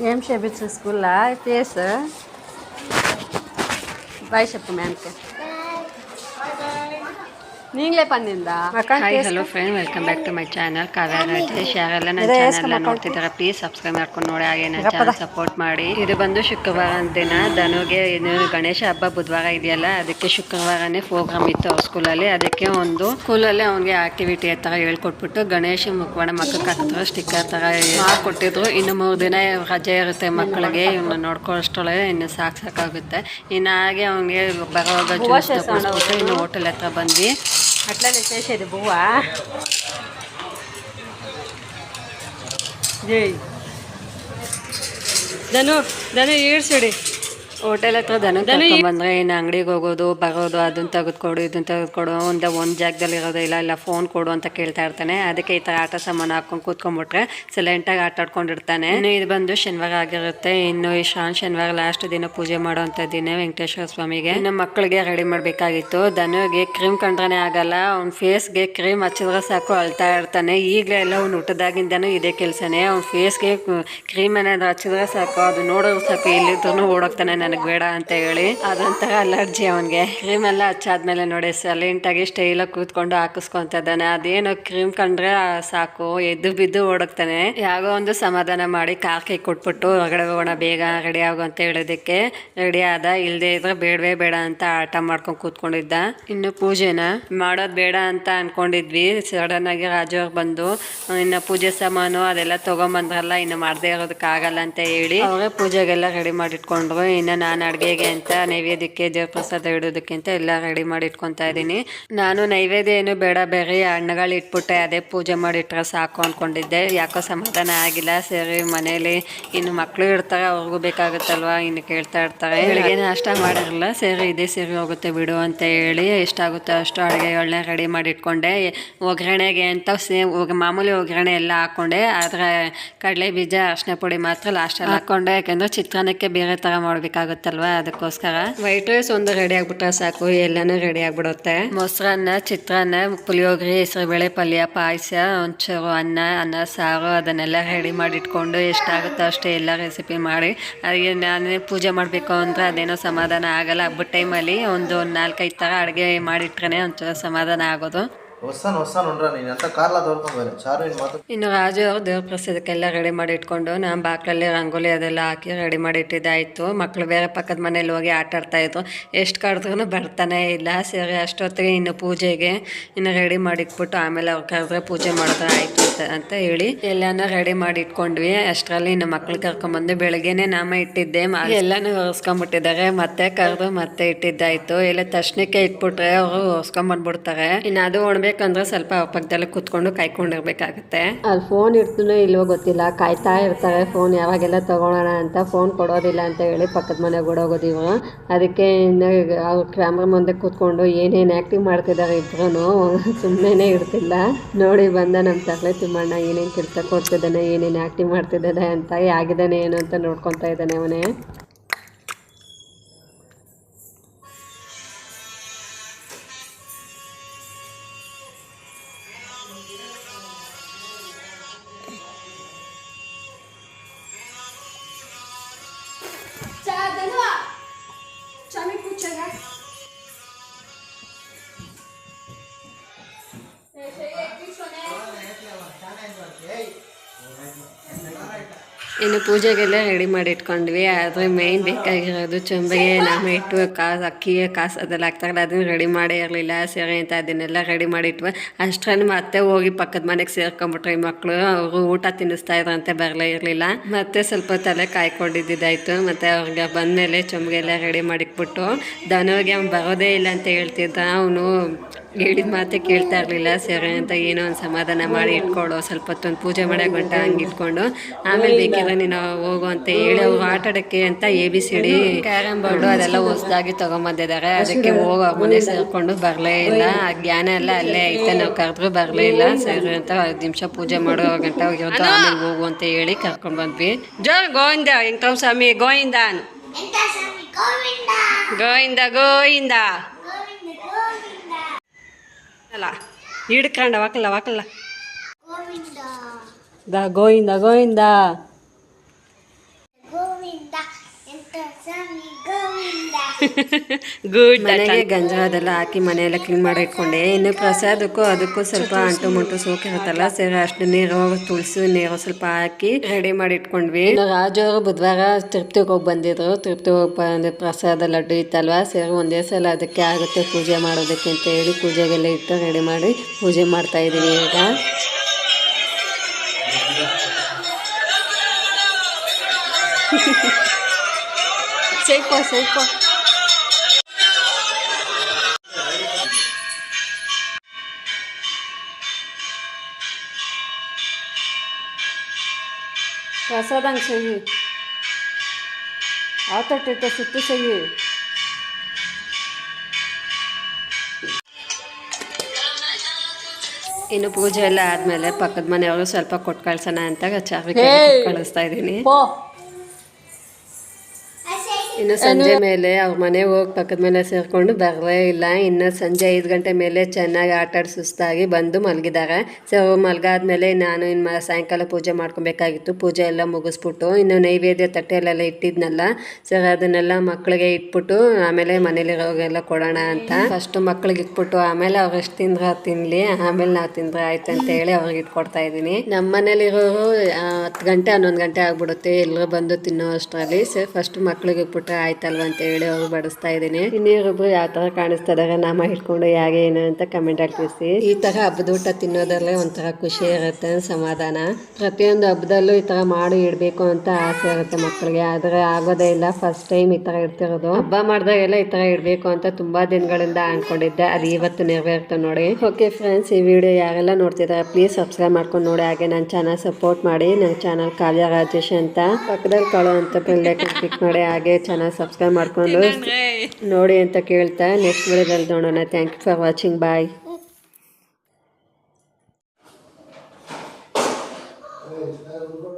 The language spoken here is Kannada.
ఏం చేపించు స్కూల్లో ఫేస్ బాయ్ చెప్పు మ్యామ్కి ನೀಂಗ್ಲೇ ಬಂದಿಂದ? Hi hello friend welcome back to my channel Kavya Rajesh ಯಾರೆಲ್ಲ ನನ್ನ ಚಾನಲ್ನ ನೋಡ್ತಿದ್ದಾರೆ ಪ್ಲೀಸ್ ಸಬ್ಸ್ಕ್ರೈಬ್ ಮಾಡ್ಕೊಂಡು ನೋಡಿ ಹಾಗೆ ನನ್ನ ಚಾನಲ್ ಸಪೋರ್ಟ್ ಮಾಡಿ. ಇದು ಬಂದು ಶುಕ್ರವಾರ ದಿನ ಧನುಗೆ ಏನು ಗಣೇಶ ಹಬ್ಬ ಬುಧವಾರ ಇದೆಯಲ್ಲ ಅದಕ್ಕೆ ಶುಕ್ರವಾರನೇ ಪ್ರೋಗ್ರಾಮ್ ಇತ್ತು ಅವ್ರ ಸ್ಕೂಲಲ್ಲಿ ಅದಕ್ಕೆ ಒಂದು ಸ್ಕೂಲಲ್ಲಿ ಅವ್ನಿಗೆ ಆಕ್ಟಿವಿಟಿ ಥರ ಹೇಳ್ಕೊಟ್ಬಿಟ್ಟು ಗಣೇಶ ಮುಖವಾಡ ಮಕ್ಕಳಿಗೆ ಹಾಕಿದ್ರು ಸ್ಟಿಕ್ಕರ್ ಥರ ಕೊಟ್ಟಿದ್ರು ಇನ್ನು ಮೂರು ದಿನ ರಜೆ ಇರುತ್ತೆ ಮಕ್ಕಳಿಗೆ ಇವನ್ನ ನೋಡ್ಕೊಳ್ಳೋಷ್ಟೊಳೆ ಇನ್ನು ಸಾಕು ಸಾಕಾಗುತ್ತೆ. ಇನ್ನು ಹಾಗೆ ಅವ್ನಿಗೆ ಬರೋವಾಗ ಜ್ಯೂಸ್ ಇನ್ನು ಹೋಟೆಲ್ ಹತ್ರ ಬಂದ್ವಿ. అట్లనే చేసేది బువ్వ? ధను ధను ఈడ్సుడి ಹೋಟೆಲ್ ಹತ್ರ ದನ ಬಂದ್ರೆ ಇನ್ನು ಅಂಗಡಿಗೆ ಹೋಗೋದು ಬರೋದು ಅದನ್ನ ತೆಗೆದುಕೊಡು ಇದನ್ನ ತೆಗೆದುಕೊಡು ಒಂದ ಒಂದು ಜಾಗದಲ್ಲಿ ಇರೋದು ಇಲ್ಲ ಇಲ್ಲ ಫೋನ್ ಕೊಡು ಅಂತ ಕೇಳ್ತಾ ಇರ್ತಾನೆ. ಅದಕ್ಕೆ ಈ ಥರ ಆಟ ಸಾಮಾನು ಹಾಕೊಂಡು ಕೂತ್ಕೊಂಡ್ಬಿಟ್ರೆ ಸೈಲೆಂಟಾಗಿ ಆಟ ಆಡ್ಕೊಂಡಿರ್ತಾನೆ. ಇನ್ನು ಇದು ಬಂದು ಶನಿವಾರ ಆಗಿರುತ್ತೆ. ಇನ್ನು ಈ ಶಾನ್ ಶನಿವಾರ ಲಾಸ್ಟ್ ದಿನ ಪೂಜೆ ಮಾಡುವಂಥ ದಿನ ವೆಂಕಟೇಶ್ವರ ಸ್ವಾಮಿಗೆ. ಇನ್ನು ಮಕ್ಕಳಿಗೆ ರೆಡಿ ಮಾಡಬೇಕಾಗಿತ್ತು. ದನಗೆ ಕ್ರೀಮ್ ಕಂಡ್ರೆ ಆಗಲ್ಲ. ಅವ್ನ ಫೇಸ್ಗೆ ಕ್ರೀಮ್ ಹಚ್ಚಿದ್ರೆ ಸಾಕು ಅಳ್ತಾ ಇರ್ತಾನೆ. ಈಗಲೇ ಎಲ್ಲ ಅವ್ನು ಊಟದಾಗಿಂದನೂ ಇದೇ ಕೆಲಸನೇ. ಅವ್ನ ಫೇಸ್ಗೆ ಕ್ರೀಮ್ ಏನಾದ್ರು ಹಚ್ಚಿದ್ರೆ ಸಾಕು ಅದು ನೋಡೋದು ಸಾಕು ಎಲ್ಲಿದ್ರು ಓಡೋಗ್ತಾನೆ ನನಗೆ ಬೇಡ ಅಂತ ಹೇಳಿ ಅದೊಂಥರ ಅಲರ್ಜಿ ಅವನಿಗೆ. ಕ್ರೀಮ್ ಎಲ್ಲ ಹಚ್ಚಾದ್ಮೇಲೆ ನೋಡಿ ಸೈಲೆಂಟಾಗಿ ಸ್ಟೈಲಾಗಿ ಕೂತ್ಕೊಂಡು ಹಾಕಿಸ್ಕೊಂತ ಇದ್ದಾನೆ ಅದೇನು ಕ್ರೀಮ್ ಕಂಡ್ರೆ ಸಾಕು, ಎದ್ದು ಬಿದ್ದು ಓಡಕ್ತಾನೆ ಯಾಗೋ ಒಂದು ಸಮಾಧಾನ ಮಾಡಿ ಕಾಕಿ ಕೊಟ್ಬಿಟ್ಟು ಹೊರಗಡೆ ಹೋಗೋಣ, ಬೇಗ ರೆಡಿ ಆಗು ಅಂತ ಹೇಳೋದಕ್ಕೆ ರೆಡಿ ಆದ ಇಲ್ಲದೆ ಇದ್ರೆ ಬೇಡವೇ ಬೇಡ ಅಂತ ಆಟ ಮಾಡ್ಕೊಂಡು ಕೂತ್ಕೊಂಡಿದ್ದ. ಇನ್ನು ಪೂಜೆನ? ಮಾಡೋದು ಬೇಡ ಅಂತ ಅನ್ಕೊಂಡಿದ್ವಿ. ಸಡನ್ ಆಗಿ ರಾಜು ಬಂದು, ಇನ್ನು ಪೂಜೆ ಸಾಮಾನು ಅದೆಲ್ಲ ತಗೊಂಬಂದ್ರಲ್ಲ, ಇನ್ನು ಮಾಡದೇ ಇರೋದಕ್ಕಾಗಲ್ಲ ಅಂತ ಹೇಳಿ ಅವರೇ ಪೂಜೆಗೆಲ್ಲ ರೆಡಿ ಮಾಡಿಟ್ಕೊಂಡ್ರು. ಇನ್ನು ನಾನು ಅಡುಗೆಗೆ ಅಂತ, ನೈವೇದ್ಯಕ್ಕೆ ದೇವ್ರ ಪ್ರಸಾದ ಇಡೋದಕ್ಕೆ ಅಂತ ಎಲ್ಲ ರೆಡಿ ಮಾಡಿ ಇಟ್ಕೊತಾ ಇದ್ದೀನಿ. ನಾನು ನೈವೇದ್ಯ ಏನು ಬೇಡ, ಬೇರೆ ಹಣ್ಣುಗಳು ಇಟ್ಬಿಟ್ಟೆ, ಅದೇ ಪೂಜೆ ಮಾಡಿಟ್ರೆ ಸಾಕು ಅಂದ್ಕೊಂಡಿದ್ದೆ ಯಾಕೋ ಸಮಾಧಾನ ಆಗಿಲ್ಲ. ಸರಿ, ಮನೇಲಿ ಇನ್ನು ಮಕ್ಕಳು ಇರ್ತಾರೆ, ಅವ್ರಿಗೂ ಬೇಕಾಗುತ್ತಲ್ವಾ? ಇನ್ನು ಕೇಳ್ತಾ ಇರ್ತಾರೆ. ಬೆಳಿಗ್ಗೆ ನಾಷ್ಟ ಮಾಡಿರಲ್ಲ, ಸರಿ, ಇದೇ ಸರಿ ಹೋಗುತ್ತೆ ಬಿಡು ಅಂತ ಹೇಳಿ ಎಷ್ಟಾಗುತ್ತೋ ಅಷ್ಟು ಅಡುಗೆಗಳನ್ನ ರೆಡಿ ಮಾಡಿ ಇಟ್ಕೊಂಡೆ ಒಗ್ಗರಣೆಗೆ ಅಂತ ಸೇಮ್ ಮಾಮೂಲಿ ಒಗ್ಗರಣೆ ಎಲ್ಲ ಹಾಕೊಂಡೆ. ಆದರೆ ಕಡಲೆ ಬೀಜ, ಅರಶಿನ ಪುಡಿ ಮಾತ್ರ ಲಾಸ್ಟಲ್ಲಿ ಹಾಕ್ಕೊಂಡೆ ಯಾಕೆಂದರೆ ಚಿತ್ರಾನ್ನಕ್ಕೆ ಬೇರೆ ಥರ ಮಾಡಬೇಕಾಗುತ್ತಲ್ವಾ ಅದಕ್ಕೋಸ್ಕರ? ವೈಟ್ ರೈಸ್ ಒಂದು ರೆಡಿ ಆಗ್ಬಿಟ್ರೆ ಸಾಕು ಎಲ್ಲಾನು ರೆಡಿ ಆಗ್ಬಿಡುತ್ತೆ. ಮೊಸರನ್ನ ಚಿತ್ರಾನ್ನ ಪುಳಿಯೋಗರೆ ಹೆಸರುಬೇಳೆ ಪಲ್ಯ ಪಾಯಸ ಒಂಚೂರು ಅನ್ನ ಅನ್ನ ಸಾರು ಅದನ್ನೆಲ್ಲ ರೆಡಿ ಮಾಡಿ ಇಟ್ಕೊಂಡು ಎಷ್ಟಾಗುತ್ತೋ ಅಷ್ಟೇ ಎಲ್ಲ ರೆಸಿಪಿ ಮಾಡಿ. ಅದಕ್ಕೆ ನಾನೇ ಪೂಜೆ ಮಾಡಬೇಕು ಅಂದರೆ ಅದೇನೋ ಸಮಾಧಾನ ಆಗಲ್ಲ. ಹಬ್ಬದ ಟೈಮಲ್ಲಿ ಒಂದು ನಾಲ್ಕೈದು ಥರ ಅಡುಗೆ ಮಾಡಿಟ್ರೆ ಒಂಚೂರು ಸಮಾಧಾನ ಆಗೋದು. ಇನ್ನು ರಾಜು ಅವರು ದೇವ್ರ ಪ್ರಸಾದಕ್ಕೆಲ್ಲ ರೆಡಿ ಮಾಡಿ ಇಟ್ಕೊಂಡು ನಮ್ಮ ಬಾಕ್ಲಲ್ಲಿ ರಂಗೋಲಿ ಅದೆಲ್ಲ ಹಾಕಿ ರೆಡಿ ಮಾಡಿ ಇಟ್ಟಿದ್ದಾಯ್ತು. ಮಕ್ಕಳು ಬೇರೆ ಪಕ್ಕದ ಮನೇಲಿ ಹೋಗಿ ಆಟ ಆಡ್ತಾ ಇದ್ರು. ಎಷ್ಟು ಕರೆದ್ರೂ ಬರ್ತಾನೆ ಇಲ್ಲ. ಸರಿ, ಅಷ್ಟೊತ್ತಿಗೆ ಇನ್ನು ಪೂಜೆಗೆ ಇನ್ನು ರೆಡಿ ಮಾಡಿ ಇಟ್ಬಿಟ್ಟು ಆಮೇಲೆ ಅವ್ರು ಕರೆದ್ರೆ ಪೂಜೆ ಮಾಡಿದ್ರೆ ಆಯ್ತು ಅಂತ ಹೇಳಿ ಎಲ್ಲಾನು ರೆಡಿ ಮಾಡಿ ಇಟ್ಕೊಂಡ್ವಿ. ಅಷ್ಟರಲ್ಲಿ ಇನ್ನು ಮಕ್ಳು ಕರ್ಕೊಂಡ್ಬಂದು ಬೆಳಗ್ಗೆನೆ ನಾಮ ಇಟ್ಟಿದ್ದೆ. ಎಲ್ಲಾನು ಒರೆಸ್ಕೊಂಡ್ಬಿಟ್ಟಿದ್ದಾರೆ ಮತ್ತೆ ಕರೆದು ಮತ್ತೆ ಇಟ್ಟಿದ್ದಾಯ್ತು. ಎಲ್ಲ ತಕ್ಷಣಕ್ಕೆ ಇಟ್ಬಿಟ್ರೆ ಅವರು ಒರೆಸ್ಕೊಂಡ್ಬಂದ್ಬಿಡ್ತಾರೆ ಇನ್ನು ಅದು ಒಣಬೇಕು ಒಣಬೇಕಂದ್ರೆ ಸ್ವಲ್ಪ ಪಕ್ಕದಲ್ಲಿ ಕೂತ್ಕೊಂಡು ಕಾಯ್ಕೊಂಡಿರ್ಬೇಕಾಗತ್ತೆ. ಅಲ್ಲಿ ಫೋನ್ ಇರ್ತನೋ ಇಲ್ವೋ ಗೊತ್ತಿಲ್ಲ. ಕಾಯ್ತಾ ಇರ್ತಾರೆ. ಫೋನ್ ಯಾವಾಗೆಲ್ಲ ತಗೊಳ್ಳೋಣ ಅಂತ ಫೋನ್ ಕೊಡೋದಿಲ್ಲ ಅಂತ ಹೇಳಿ ಪಕ್ಕದ ಮನೆಗೆ ಓಡೋಗೋದು ಅದಕ್ಕೆ ಅವ್ರು ಕ್ಯಾಮ್ರಾ ಮುಂದೆ ಕೂತ್ಕೊಂಡು ಏನೇನು ಆ್ಯಕ್ಟಿವ್ ಮಾಡ್ತಿದ್ದಾರೆ ಇಬ್ರು ಸುಮ್ಮನೆ ಇರ್ತಿಲ್ಲ. ನೋಡಿ ಬಂದ ನಮ್ಮ ತರಲೆ ತಿಮ್ಮಣ್ಣ ಏನೇನು ಕೆಲಸ ಕೊಡ್ತಿದ್ದಾನೆ ಏನೇನು ಆ್ಯಕ್ಟಿವ್ ಮಾಡ್ತಿದ್ದಾನೆ ಅಂತ ಆಗಿದ್ದಾನೆ ಏನು ಅಂತ ನೋಡ್ಕೊತಾ ಇದ್ದಾನೆ ಅವನೇ. picture guys. ಇನ್ನು ಪೂಜೆಗೆಲ್ಲ ರೆಡಿ ಮಾಡಿ ಇಟ್ಕೊಂಡ್ವಿ ಆದರೆ ಮೇಯ್ನ್ ಬೇಕಾಗಿರೋದು ಚೊಂಬೆಗೆ ನಮ್ಮ ಇಟ್ಟು ಕಾಸು, ಅಕ್ಕಿ, ಕಾಸು ಅದೆಲ್ಲ ಹಾಕ್ತಾರಲ್ಲ, ಅದನ್ನ ರೆಡಿ ಮಾಡೇ ಇರಲಿಲ್ಲ. ಸರಿ ಅಂತ ಅದನ್ನೆಲ್ಲ ರೆಡಿ ಮಾಡಿಟ್ವಿ. ಅಷ್ಟರಲ್ಲಿ ಮತ್ತೆ ಹೋಗಿ ಪಕ್ಕದ ಮನೆಗೆ ಸೇರ್ಕೊಂಬಿಟ್ರೆ ಮಕ್ಕಳು ಅವರು ಊಟ ತಿನ್ನಿಸ್ತಾ ಇದ್ರಂತೆ ಬರಲೇ ಇರಲಿಲ್ಲ. ಮತ್ತೆ ಸ್ವಲ್ಪ ತಲೆ ಕಾಯ್ಕೊಂಡಿದ್ದಾಯಿತು ಮತ್ತೆ ಅವ್ರಿಗೆ ಬಂದಮೇಲೆ ಚೊಂಬೆಗೆಲ್ಲ ರೆಡಿ ಮಾಡಿಟ್ಬಿಟ್ಟು ದನೋಗೆ ಅವ್ನು ಬರೋದೇ ಇಲ್ಲ ಅಂತ ಹೇಳ್ತಿದ್ದ. ಅವನು ಹೇಳಿದ ಮಾತೆ ಕೇಳ್ತಾ ಇರಲಿಲ್ಲ. ಸರಿ ಅಂತ ಏನೋ ಒಂದು ಸಮಾಧಾನ ಮಾಡಿ ಇಟ್ಕೊಡು. ಸ್ವಲ್ಪ ಹೊತ್ತೊಂದು ಪೂಜೆ ಮಾಡೋ ಗಂಟ ಹಂಗೆ ಇಟ್ಕೊಂಡು. ಆಮೇಲೆ ಬೇಕಿದ್ರೆ ನೀನು ಹೋಗು ಅಂತ ಹೇಳಿ ಅವ್ರು ಆಟ ಆಡೋಕ್ಕೆ ಅಂತ A B C D carrom board ಅದೆಲ್ಲ ಹೊಸದಾಗಿ ತಗೊಂಬಂದಿದ್ದಾರೆ. ಅದಕ್ಕೆ ಹೋಗಿ ಮನೆ ಸೇರ್ಕೊಂಡು ಬರಲೇ ಇಲ್ಲ. ಆ ಜ್ಞಾನ ಎಲ್ಲ ಅಲ್ಲೇ ಐತೆ ನಾವು ಕರೆದ್ರು ಬರಲೇ ಇಲ್ಲ. ಸರಿ ಅಂತ ಐದು ನಿಮಿಷ ಪೂಜೆ ಮಾಡೋ ಗಂಟೆ ಹೋಗಿರೋದು ಆಮೇಲೆ ಹೋಗು ಅಂತ ಹೇಳಿ ಕರ್ಕೊಂಡು ಬಂದ್ವಿ. ಜೋ ಗೋವಿಂದ ವೆಂಕಟರಾಮ ಸ್ವಾಮಿ ಗೋವಿಂದ ಗೋವಿಂದ ಗೋವಿಂದ. ಅಲ್ಲ ಹಿಡ್ಕೊಂಡ ವಾಕಲ್ಲ ವಾಕಲ್ಲ ದ ಗೋವಿಂದ ಗೋವಿಂದ. ಗುಡ್ ಮನೆಗೆ ಗಂಜ ಅದೆಲ್ಲ ಹಾಕಿ ಮನೆಯೆಲ್ಲ ಕ್ಲೀನ್ ಮಾಡಿ ಇಟ್ಕೊಂಡೆ ಇನ್ನು ಪ್ರಸಾದಕ್ಕೂ ಅದಕ್ಕೂ ಸ್ವಲ್ಪ ಅಂಟು ಮುಂಟು ಸೋಕಿರುತ್ತಲ್ಲ ಸರಿ ಅಷ್ಟು ನೀರು ತುಳಸಿ ನೀರು ಸ್ವಲ್ಪ ಹಾಕಿ ರೆಡಿ ಮಾಡಿ ಇಟ್ಕೊಂಡ್ವಿ ರಾಜು ಅವರು ಬುಧವಾರ ತೃಪ್ತಿಗೆ ಹೋಗಿ ಬಂದಿದ್ರು. ತೃಪ್ತಿ ಹೋಗಿ ಬಂದು ಪ್ರಸಾದ ಲಡ್ಡು ಇತ್ತಲ್ವಾ? ಸೇರಿ ಒಂದೇ ಸಲ ಅದಕ್ಕೆ ಆಗುತ್ತೆ ಪೂಜೆ ಮಾಡೋದಕ್ಕೆ ಅಂತ ಹೇಳಿ ಪೂಜೆಗೆಲ್ಲ ಇಟ್ಟು ರೆಡಿ ಮಾಡಿ ಪೂಜೆ ಮಾಡ್ತಾ ಇದ್ದೀನಿ ಈಗ. ಸೇಫೋ ಸೇಫೋ ಪ್ರಸಾದ ಹಂಗೆ ಸಹಿ ಆತಟ್ಟಿಟ್ಟ ಸುತ್ತು ಸಹಿ ಇನ್ನು ಪೂಜೆ ಎಲ್ಲ ಆದ್ಮೇಲೆ ಪಕ್ಕದ ಮನೆಯವರು ಸ್ವಲ್ಪ ಕೊಟ್ಟು ಕಳ್ಸೋಣ ಅಂತ ಚಾವಿ ಕಳಿಸ್ತಾ ಇದ್ದೀನಿ. ಇನ್ನು ಸಂಜೆ ಮೇಲೆ ಅವ್ರ ಮನೆಗೆ ಹೋಗಿ ಪಕ್ಕದ ಮೇಲೆ ಸೇರಿಕೊಂಡು ಬರಲೇ ಇಲ್ಲ. ಇನ್ನು ಸಂಜೆ ಐದು ಗಂಟೆ ಮೇಲೆ ಚೆನ್ನಾಗಿ ಆಟ ಆಡಿ ಸುಸ್ತಾಗಿ ಬಂದು ಮಲಗಿದ್ದಾರೆ ಸೊ ಮಲಗಾದ್ಮೇಲೆ ನಾನು ಇನ್ನು ಸಾಯಂಕಾಲ ಪೂಜೆ ಮಾಡ್ಕೊಬೇಕಾಗಿತ್ತು. ಪೂಜೆ ಎಲ್ಲ ಮುಗಿಸ್ಬಿಟ್ಟು ಇನ್ನು ನೈವೇದ್ಯ ತಟ್ಟೆಯಲ್ಲೆಲ್ಲ ಇಟ್ಟಿದ್ನಲ್ಲ. ಸರ್ ಅದನ್ನೆಲ್ಲ ಮಕ್ಕಳಿಗೆ ಇಟ್ಬಿಟ್ಟು ಆಮೇಲೆ ಮನೇಲಿರೋಗೆಲ್ಲ ಕೊಡೋಣ ಅಂತ. ಫಸ್ಟು ಮಕ್ಳಿಗೆ ಇಟ್ಬಿಟ್ಟು ಆಮೇಲೆ ಅವ್ರು ಎಷ್ಟು ತಿಂದ್ರೆ ತಿನ್ನಲಿ ಆಮೇಲೆ ನಾವು ತಿಂದ್ರೆ ಆಯ್ತು ಅಂತ ಹೇಳಿ ಅವ್ರಿಗೆ ಇಟ್ಕೊಡ್ತಾ ಇದ್ದೀನಿ. ನಮ್ಮ ಮನೇಲಿರೋರು ಹತ್ತು ಗಂಟೆ, ಹನ್ನೊಂದು ಗಂಟೆ ಆಗ್ಬಿಡುತ್ತೆ. ಎಲ್ಲರೂ ಬಂದು ತಿನ್ನೋ ಅಷ್ಟರಲ್ಲಿ. ಸರ್ ಫಸ್ಟ್ ಮಕ್ಳಿಗೆ ಇಟ್ಬಿಟ್ರೆ ಆಯ್ತಲ್ವ ಅಂತ ಹೇಳಿ ಅವ್ರು ಬಡಿಸ್ತಾ ಇದ್ದೀನಿ. ಇನ್ನೇರೊಬ್ರು ಯಾವ ತರ ಕಾಣಿಸ್ತಾ ಇದಾರೆ ನಾಮ ಹಿಡ್ಕೊಂಡು ಹೇಗೆ ಏನು ಅಂತ ಕಮೆಂಟ್ ಅಲ್ಲಿ ಈ ತರ ಹಬ್ಬದ ಊಟ ತಿನ್ನೋದ್ರಲ್ಲೇ ಒಂಥರ ಖುಷಿ ಇರುತ್ತೆ, ಸಮಾಧಾನ. ಪ್ರತಿಯೊಂದು ಹಬ್ಬದಲ್ಲೂ ಈ ತರ ಮಾಡಿ ಇಡಬೇಕು ಅಂತ ಆಸೆ ಇರುತ್ತೆ ಮಕ್ಕಳಿಗೆ. ಆದ್ರೆ ಆಗೋದೇ ಇಲ್ಲ ಫಸ್ಟ್ ಟೈಮ್ ಈ ತರ ಇಡ್ತಿರೋದು. ಹಬ್ಬ ಮಾಡಿದಾಗೆಲ್ಲ ಈ ತರ ಇಡಬೇಕು ಅಂತ ತುಂಬಾ ದಿನಗಳಿಂದ ಅನ್ಕೊಂಡಿದ್ದೆ. ಅದು ಇವತ್ತು ನೆರವೇರ್ತ ನೋಡಿ. ಓಕೆ ಫ್ರೆಂಡ್ಸ್ ಈ ವಿಡಿಯೋ ಯಾರೆಲ್ಲ ನೋಡ್ತಿದ್ದಾರೆ ಪ್ಲೀಸ್ ಸಬ್ಸ್ಕ್ರೈಬ್ ಮಾಡ್ಕೊಂಡು ನೋಡಿ. ಹಾಗೆ ನನ್ನ ಚಾನಲ್ ಸಪೋರ್ಟ್ ಮಾಡಿ. ನನ್ನ ಚಾನಲ್ ಕಾವ್ಯ ರಾಜೇಶ್ ಅಂತ. ಪಕ್ಕದಲ್ಲಿ ಕಾಳು ಅಂತ ಬೆಲ್ಲೆ ಕ್ಲಿಕ್ ಮಾಡಿ. ಹಾಗೆ ಚಾನಲ್ ಸಬ್ಸ್ಕ್ರೈಬ್ ಮಾಡ್ಕೊಂಡು ನೋಡಿ ಅಂತ ಕೇಳ್ತಾ. ನೆಕ್ಸ್ಟ್ ವಿಡಿಯೋದಲ್ಲಿ ನೋಡೋಣ. Thank you for watching bye